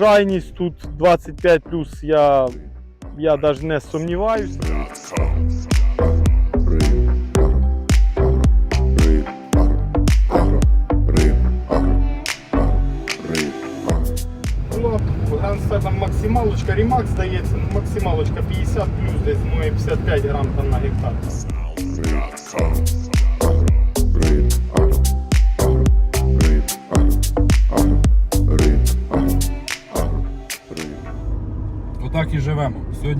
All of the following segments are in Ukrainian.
врожайність тут 25 плюс, я, я навіть не сумніваюся. Гранста там максималочка, Рімак здається, ну, максималочка 50 плюс, десь ну, і 55 грам там на гектар.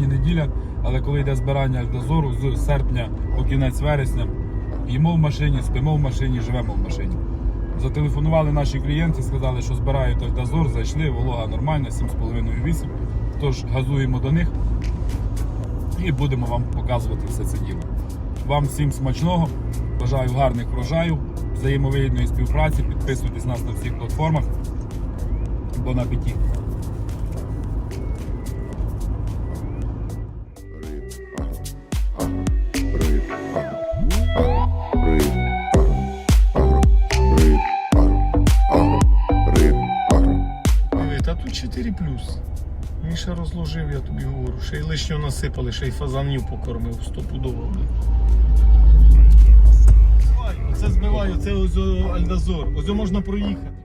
Сьогодні неділя, але коли йде збирання дозору з серпня по кінець вересня, їмо в машині, спимо в машині, живемо в машині. Зателефонували наші клієнти, сказали, що збирають ось дозор, зайшли, волога нормальна, 7,5-8. Тож газуємо до них і будемо вам показувати все це діло. Вам всім смачного, бажаю гарних врожаю, взаємовигідної співпраці, підписуйтесь нас на всіх платформах. Бон апетит! 4 плюс. Міша розложив, я тобі говорю. Ще й лишнього насипали, ще й фазанів покормив стопудово. Це збиваю, це ось Альдазор. Ось можна проїхати.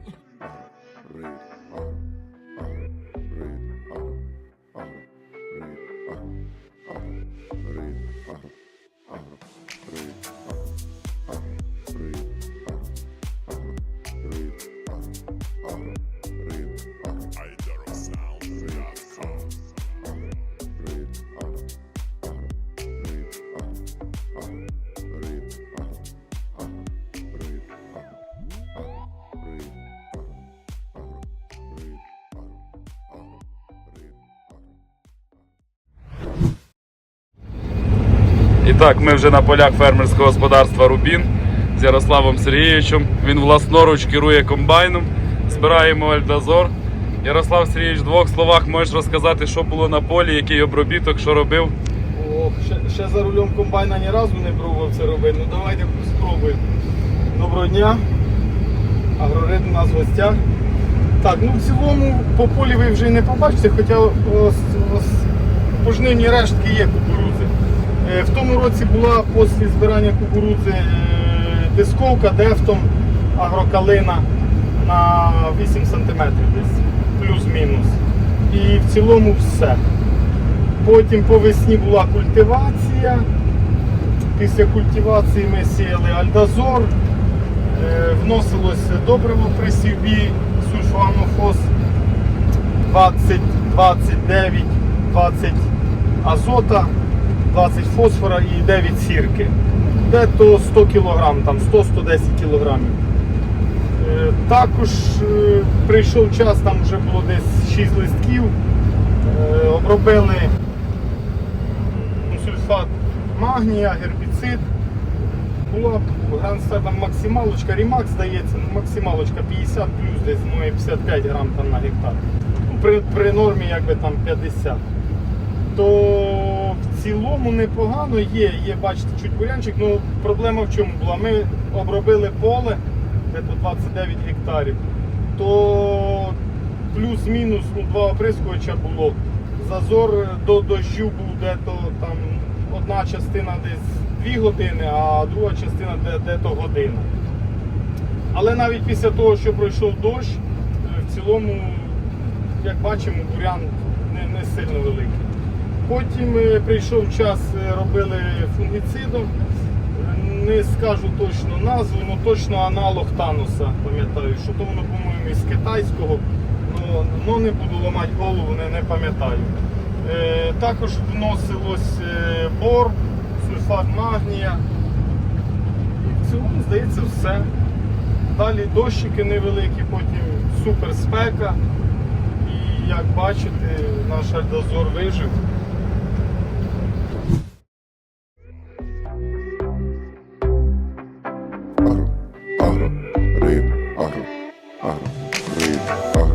Так, ми вже на полях фермерського господарства Рубін з Ярославом Сергійовичем. Він власноруч керує комбайном. Збираємо Альдазор. Ярослав Сергійович, в двох словах можеш розказати, що було на полі, який обробіток, що робив. Ох, ще, ще за рулем комбайна ні разу не пробував це робити. Ну давайте спробуємо. Доброго дня. Агроритм у нас в гостях. Так, ну в цілому по полі ви вже й не побачите, хоча ось, ось пожнивні рештки є В тому році була після збирання кукурудзи е, дисковка дефтом агрокалина на 8 см десь, плюс-мінус. І в цілому все. Потім по весні була культивація. Після культивації ми сіяли альдазор, Е, вносилось добриво при сівбі сульфоанофос 20, 29, 20 азота, 20 фосфора і 9 сірки. Де-то 100 кг, там 100-110 кг. Е, Також е, прийшов час, там вже було десь 6 листків. Е, Обробили сульфат магнія, гербіцид. Була гранста там максималочка, Рімак здається, ну, максималочка 50 плюс, десь ну, і 55 грам там на гектар. Ну, при, при нормі якби там 50. То цілому непогано є, є, бачите, чуть бурянчик, ну проблема в чому була? Ми обробили поле, то 29 гектарів, то плюс-мінус ну, два оприскувача було. Зазор до дощу був де-то там одна частина десь 2 години, а друга частина де- де-то година. Але навіть після того, що пройшов дощ, е, в цілому, як бачимо, бурян не, не сильно великий. Потім е, прийшов час, е, робили фунгіцидом. Не скажу точно назву, але точно аналог Тануса, пам'ятаю, що то воно, по-моєму, із китайського, але не буду ламати голову, не, не пам'ятаю. Е, також вносилось е, бор, сульфат магнія. І в цілому, здається, все. Далі дощики невеликі, потім супер спека. І як бачите, наш альдозор вижив. I don't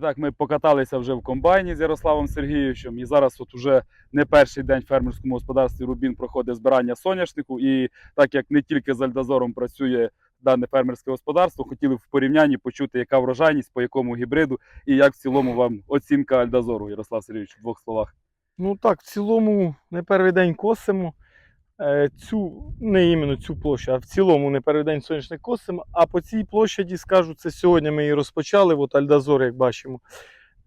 Так, ми покаталися вже в комбайні з Ярославом Сергійовичем. І зараз от уже не перший день в фермерському господарстві Рубін проходить збирання соняшнику. І так як не тільки з Альдазором працює дане фермерське господарство, хотіли в порівнянні почути, яка врожайність, по якому гібриду, і як в цілому вам оцінка Альдазору, Ярослав Сергійович, в двох словах. Ну так, в цілому не перший день косимо. Е, Цю, не іменно цю площу, а в цілому не перший день сонячник косимо. А по цій площаді скажу, це сьогодні ми її розпочали, от Альдазор, як бачимо.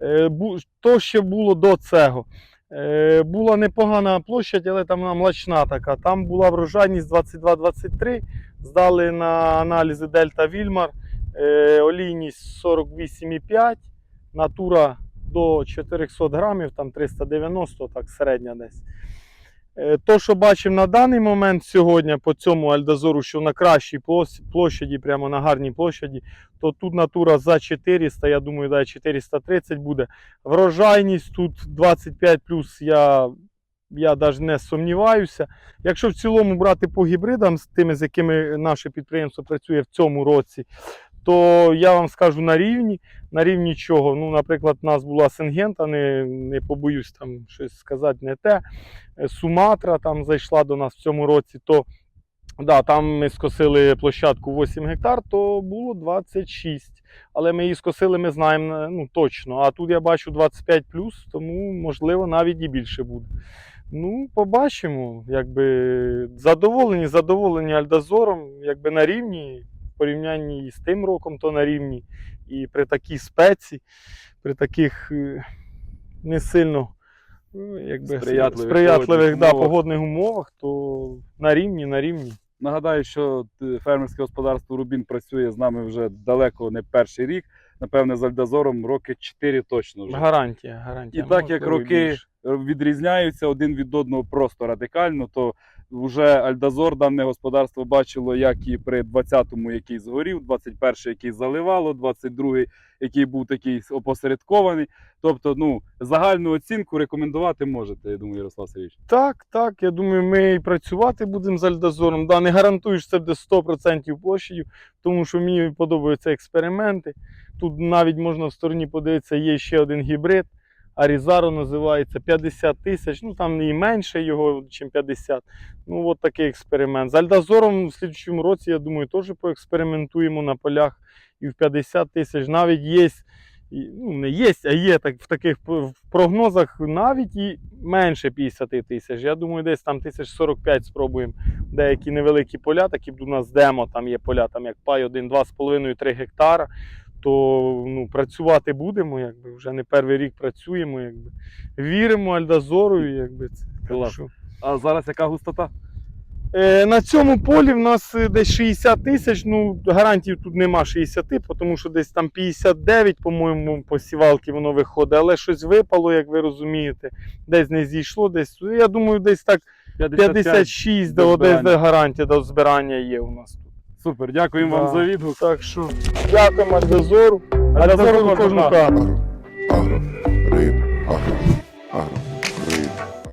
Е, То ще було до цього. Е, Була непогана площадь, але там вона млачна така. Там була врожайність 22-23. Здали на аналізи Дельта Вільмар. Олійність 48,5. Натура до 400 грамів, там 390, так середня десь. Е, То, що бачимо на даний момент сьогодні по цьому Альдазору, що на кращій площаді, прямо на гарній площаді, то тут натура за 400, я думаю, да, 430 буде. Врожайність тут 25 я, я навіть не сумніваюся. Якщо в цілому брати по гібридам, з тими, з якими наше підприємство працює в цьому році, то я вам скажу на рівні. На рівні чого? Ну, наприклад, у нас була Сингента, не, не побоюсь там щось сказати не те. Е, Суматра там зайшла до нас в цьому році, то да, там ми скосили площадку 8 гектар, то було 26. Але ми її скосили, ми знаємо е, ну, точно. А тут я бачу 25 тому можливо навіть і більше буде. Ну, побачимо. Якби задоволені, задоволені Альдазором, якби на рівні, в порівнянні з тим роком, то на рівні. І при такій спеці, при таких е, не сильно ну, якби, Сприятливих сприятливих погодних да, умовах. погодних умовах, то на рівні, на рівні. Нагадаю, що е, фермерське господарство Рубін працює з нами вже далеко не перший рік. Напевне, з Альдазором роки 4 точно вже. Гарантія, гарантія. І так як роки відрізняються один від одного просто радикально, то вже Альдазор дане господарство бачило, як і при 20-му, який згорів, 21-й, який заливало, 22-й, який був такий опосередкований. Тобто, ну, загальну оцінку рекомендувати можете, я думаю, Ярослав Сергійович. Так, так. Я думаю, ми і працювати будемо з Альдазором. Да, не гарантую, що це буде 100% площадю, тому що мені подобаються експерименти. Тут навіть можна в стороні подивитися, є ще один гібрид. Арізаро називається 50 тисяч. Ну там і менше його, ніж 50. Ну, от такий експеримент. З Альдазором в слідчому році, я думаю, теж поекспериментуємо на полях і в 50 тисяч. Навіть є, ну не є, а є так, в таких в прогнозах навіть і менше 50 тисяч. Я думаю, десь там 1045 спробуємо. Деякі невеликі поля, такі у нас демо, там є поля, там як пай 1, 2,5-3 гектара. То ну, працювати будемо, якби вже не перший рік працюємо, якби віримо Альдазору, якби це Клас. А зараз яка густота? Е, на цьому полі в нас е, десь 60 тисяч. Ну, гарантій тут нема 60, тому що десь там 59, по-моєму, по сівалки воно виходить, але щось випало, як ви розумієте, десь не зійшло, десь. Я думаю, десь так 56 до до, десь де гарантія до збирання є у нас. Супер, дякуємо вам за відгук. Так що дякуємо Альдозору. Альдозору кожну камеру. Агро, риб, агро, агро.